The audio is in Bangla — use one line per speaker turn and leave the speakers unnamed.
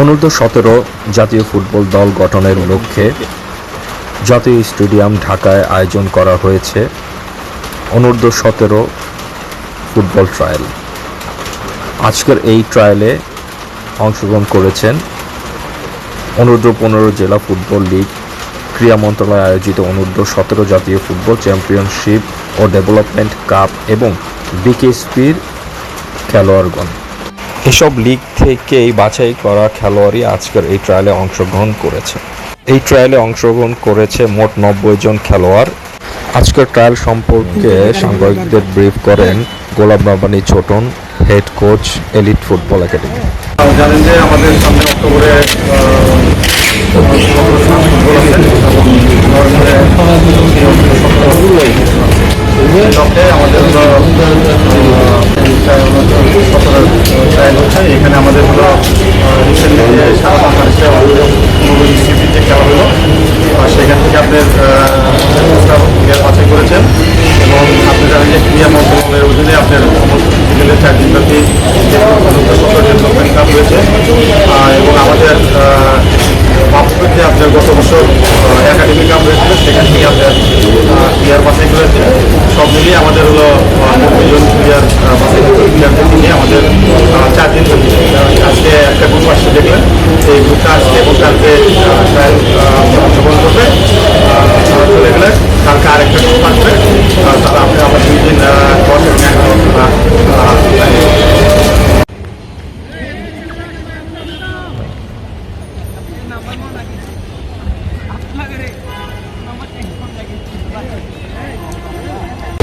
অনূর্ধ্ব সতেরো জাতীয় ফুটবল দল গঠনের লক্ষ্যে জাতীয় স্টেডিয়াম ঢাকায় আয়োজন করা হয়েছে অনূর্ধ্ব সতেরো ফুটবল ট্রায়াল। আজকের এই ট্রায়ালে অংশগ্রহণ করেছেন অনূর্ধ্ব পনেরো জেলা ফুটবল লীগ, ক্রীড়া মন্ত্রণালয় আয়োজিত অনূর্ধ্ব সতেরো জাতীয় ফুটবল চ্যাম্পিয়নশিপ ও ডেভেলপমেন্ট কাপ এবং বিকেএসপির খেলোয়াড়গণ। এসব লিগ থেকেই বাছাই করা খেলোয়াড়ই আজকের এই ট্রায়ালে অংশগ্রহণ করেছে। এই ট্রায়ালে অংশগ্রহণ করেছে মোট নব্বই জন খেলোয়াড়। আজকের ট্রায়াল সম্পর্কে সাংবাদিকদের ব্রিফ করেন Golap Rabbani Chhoton head coach elite football academy
জানেন যে আমাদের সামনে অক্টোবরে এখানে আমাদের হলো রিসেন্টলি যে সারা বাংলাদেশে পূর্ব যে খেলা হলো। সেখান থেকে আপনাদের প্লেয়ার বাছাই করেছেন। এবং আপনি জানেন যে ক্রিয়া মন্ত্রণালয়ের অধীনে আপনার জেলে চার যে ডেভেলপমেন্ট কাপ রয়েছে। এবং আমাদের বাপুতে আপনার গত বছর একাডেমি কাপ হয়েছিল। সেখান থেকে আপনার প্লেয়ার বাছাই করেছে সব মিলিয়ে আমাদের হলো 頭がね頭がね